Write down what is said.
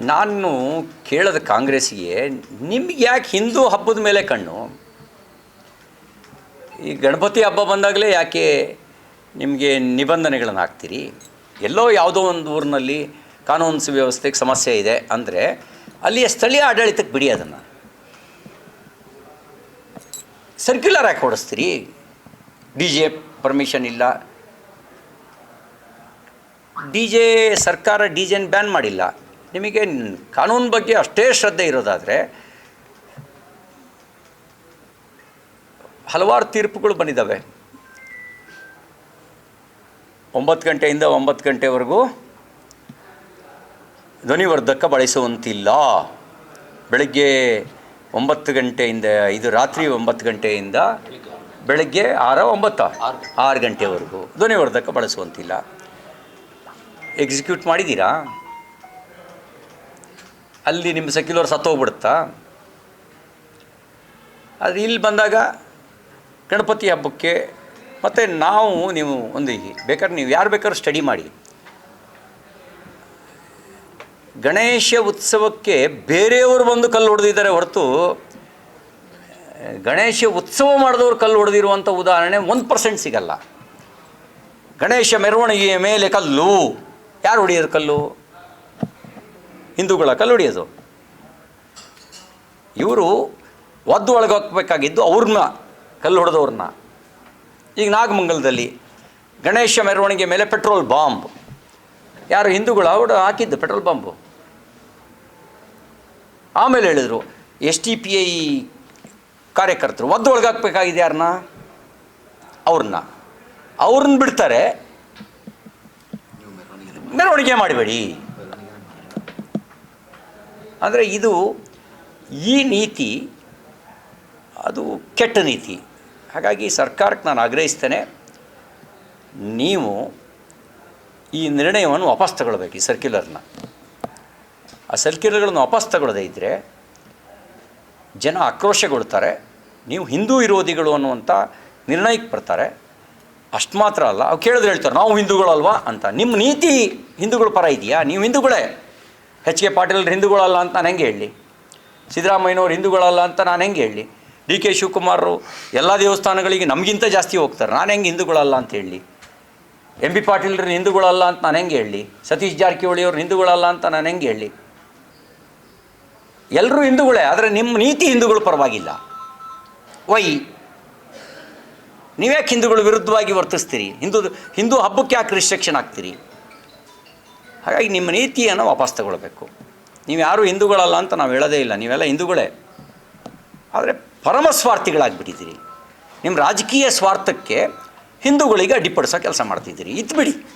ನಾನು ಕೇಳದ ಕಾಂಗ್ರೆಸ್ಗೆ ನಿಮ್ಗೆ ಯಾಕೆ ಹಿಂದೂ ಹಬ್ಬದ ಮೇಲೆ ಕಣ್ಣು? ಈ ಗಣಪತಿ ಹಬ್ಬ ಬಂದಾಗಲೇ ಯಾಕೆ ನಿಮಗೆ ನಿಬಂಧನೆಗಳನ್ನು ಹಾಕ್ತೀರಿ? ಎಲ್ಲೋ ಯಾವುದೋ ಒಂದು ಊರಿನಲ್ಲಿ ಕಾನೂನು ಸುವ್ಯವಸ್ಥೆಗೆ ಸಮಸ್ಯೆ ಇದೆ ಅಂದರೆ ಅಲ್ಲಿಯ ಸ್ಥಳೀಯ ಆಡಳಿತಕ್ಕೆ ಬಿಡಿ ಅದನ್ನು. ಸರ್ಕ್ಯುಲರ್ ಯಾಕೆ ಹೊಡಿಸ್ತೀರಿ. ಡಿ ಜೆ ಪರ್ಮಿಷನ್ ಇಲ್ಲ. ಡಿ ಜೆ ಸರ್ಕಾರ ಡಿ ಜೆನ ಬ್ಯಾನ್ ಮಾಡಿಲ್ಲ. ನಿಮಗೆ ಕಾನೂನು ಬಗ್ಗೆ ಅಷ್ಟೇ ಶ್ರದ್ಧೆ ಇರೋದಾದರೆ ಹಲವಾರು ತೀರ್ಪುಗಳು ಬಂದಿದ್ದಾವೆ. ಒಂಬತ್ತು ಗಂಟೆಯಿಂದ ಒಂಬತ್ತು ಗಂಟೆವರೆಗೂ ಧ್ವನಿವರ್ಧಕ ಬಳಸುವಂತಿಲ್ಲ. ಬೆಳಗ್ಗೆ ಒಂಬತ್ತು ಗಂಟೆಯಿಂದ ಇದು ರಾತ್ರಿ ಒಂಬತ್ತು ಗಂಟೆಯಿಂದ ಬೆಳಗ್ಗೆ ಆರ ಒಂಬತ್ತ ಆರು ಗಂಟೆವರೆಗೂ ಧ್ವನಿವರ್ಧಕ ಬಳಸುವಂತಿಲ್ಲ. ಎಕ್ಸಿಕ್ಯೂಟ್ ಮಾಡಿದ್ದೀರಾ? ಅಲ್ಲಿ ನಿಮ್ಮ ಸೆಕ್ಯುಲರ್ ಸತ್ತೋಗ್ಬಿಡುತ್ತಾ ಆದರೆ ಇಲ್ಲಿ ಬಂದಾಗ ಗಣಪತಿ ಹಬ್ಬಕ್ಕೆ ಮತ್ತು ನಾವು, ನೀವು ಒಂದು ಬೇಕಾದ್ರೆ ನೀವು ಯಾರು ಬೇಕಾದ್ರೂ ಸ್ಟಡಿ ಮಾಡಿ. ಗಣೇಶ ಉತ್ಸವಕ್ಕೆ ಬೇರೆಯವರು ಬಂದು ಕಲ್ಲು ಹೊಡೆದಿದ್ದಾರೆ ಹೊರತು, ಗಣೇಶ ಉತ್ಸವ ಮಾಡಿದವರು ಕಲ್ಲು ಹೊಡೆದಿರುವಂಥ ಉದಾಹರಣೆ ಒಂದು ಪರ್ಸೆಂಟ್ ಸಿಗಲ್ಲ. ಗಣೇಶ ಮೆರವಣಿಗೆಯ ಮೇಲೆ ಕಲ್ಲು. ಯಾರು ಹೊಡೆಯೋದು ಕಲ್ಲು? ಹಿಂದೂಗಳ ಕಲ್ಲು ಹೊಡೆಯೋದು ಇವರು ಒದ್ದು ಒಳಗೆ ಹಾಕಬೇಕಾಗಿದ್ದು ಅವ್ರನ್ನ ಕಲ್ಲು ಹೊಡೆದವ್ರನ್ನ ಈಗ ನಾಗಮಂಗಲದಲ್ಲಿ ಗಣೇಶ ಮೆರವಣಿಗೆ ಮೇಲೆ ಪೆಟ್ರೋಲ್ ಬಾಂಬ್. ಯಾರು ಹಿಂದೂಗಳು ಅವರು ಹಾಕಿದ್ದು ಪೆಟ್ರೋಲ್ ಬಾಂಬು? ಆಮೇಲೆ ಹೇಳಿದರು, ಎಸ್ ಟಿ ಪಿ ಐ ಕಾರ್ಯಕರ್ತರು ಒದ್ದು ಒಳಗೆ ಹಾಕ್ಬೇಕಾಗಿದೆ ಯಾರನ್ನ ಅವ್ರನ್ನ. ಅವ್ರನ್ನ ಬಿಡ್ತಾರೆ. ಮೆರವಣಿಗೆ ಮಾಡಬೇಡಿ. ಅಂದರೆ ಇದು ಈ ನೀತಿ ಅದು ಕೆಟ್ಟ ನೀತಿ. ಹಾಗಾಗಿ ಸರ್ಕಾರಕ್ಕೆ ನಾನು ಆಗ್ರಹಿಸ್ತೇನೆ, ನೀವು ಈ ನಿರ್ಣಯವನ್ನು ವಾಪಸ್ ತಗೊಳ್ಬೇಕು ಈ ಸರ್ಕ್ಯುಲರ್ನ. ಆ ಸರ್ಕ್ಯುಲರ್ಗಳನ್ನು ವಾಪಸ್ ತಗೊಳ್ಳದೇ ಇದ್ದರೆ ಜನ ಆಕ್ರೋಶಗೊಳ್ತಾರೆ, ನೀವು ಹಿಂದೂ ವಿರೋಧಿಗಳು ಅನ್ನುವಂಥ ನಿರ್ಣಯಕ್ಕೆ ಬರ್ತಾರೆ. ಅಷ್ಟು ಮಾತ್ರ ಅಲ್ಲ ಅವು ಕೇಳಿದ್ರೆ ಹೇಳ್ತಾರೆ, ನಾವು ಹಿಂದೂಗಳಲ್ವಾ ಅಂತ. ನಿಮ್ಮ ನೀತಿ ಹಿಂದೂಗಳ ಪರ ಇದೆಯಾ? ನೀವು ಹಿಂದೂಗಳೇ. ಎಚ್ ಕೆ ಪಾಟೀಲ್ ಹಿಂದೂಗಳಲ್ಲ ಅಂತ ನಾನು ಹೆಂಗೆ ಹೇಳಿ ಸಿದ್ದರಾಮಯ್ಯನವ್ರು ಹಿಂದೂಗಳಲ್ಲ ಅಂತ ನಾನು ಹೆಂಗೆ ಹೇಳಿ ಡಿ ಕೆ ಶಿವಕುಮಾರರು ಎಲ್ಲ ದೇವಸ್ಥಾನಗಳಿಗೆ ನಮಗಿಂತ ಜಾಸ್ತಿ ಹೋಗ್ತಾರೆ. ನಾನು ಹೆಂಗೆ ಹಿಂದೂಗಳಲ್ಲ ಅಂತ ಹೇಳಿ ಎಂ ಬಿ ಪಾಟೀಲ್ರನ್ನ ಹಿಂದೂಗಳಲ್ಲ ಅಂತ ನಾನು ಹೆಂಗೆ ಹೇಳಿ ಸತೀಶ್ ಜಾರಕಿಹೊಳಿ ಅವ್ರು ಹಿಂದೂಗಳಲ್ಲ ಅಂತ ನಾನು ಹೆಂಗೆ ಹೇಳಿ ಎಲ್ಲರೂ ಹಿಂದೂಗಳೇ, ಆದರೆ ನಿಮ್ಮ ನೀತಿ ಹಿಂದೂಗಳ ಪರವಾಗಿಲ್ಲ. ವೈ? ನೀವ್ಯಾಕೆ ಹಿಂದೂಗಳ ವಿರುದ್ಧವಾಗಿ ವರ್ತಿಸ್ತೀರಿ? ಹಿಂದೂ ಹಿಂದೂ ಹಬ್ಬಕ್ಕೆ ಯಾಕೆ ರಿಸ್ಟ್ರಿಕ್ಷನ್ ಆಗ್ತೀರಿ ಹಾಗಾಗಿ ನಿಮ್ಮ ನೀತಿಯನ್ನು ವಾಪಸ್ ತಗೊಳ್ಬೇಕು. ನೀವು ಯಾರು ಹಿಂದೂಗಳಲ್ಲ ಅಂತ ನಾವು ಹೇಳೋದೇ ಇಲ್ಲ. ನೀವೆಲ್ಲ ಹಿಂದೂಗಳೇ. ಆದರೆ ಪರಮ ಸ್ವಾರ್ಥಿಗಳಾಗಿಬಿಟ್ಟಿದ್ದೀರಿ. ನಿಮ್ಮ ರಾಜಕೀಯ ಸ್ವಾರ್ಥಕ್ಕೆ ಹಿಂದೂಗಳಿಗೆ ಅಡ್ಡಿಪಡಿಸೋ ಕೆಲಸ ಮಾಡ್ತಿದ್ದೀರಿ. ಬಿಡಿ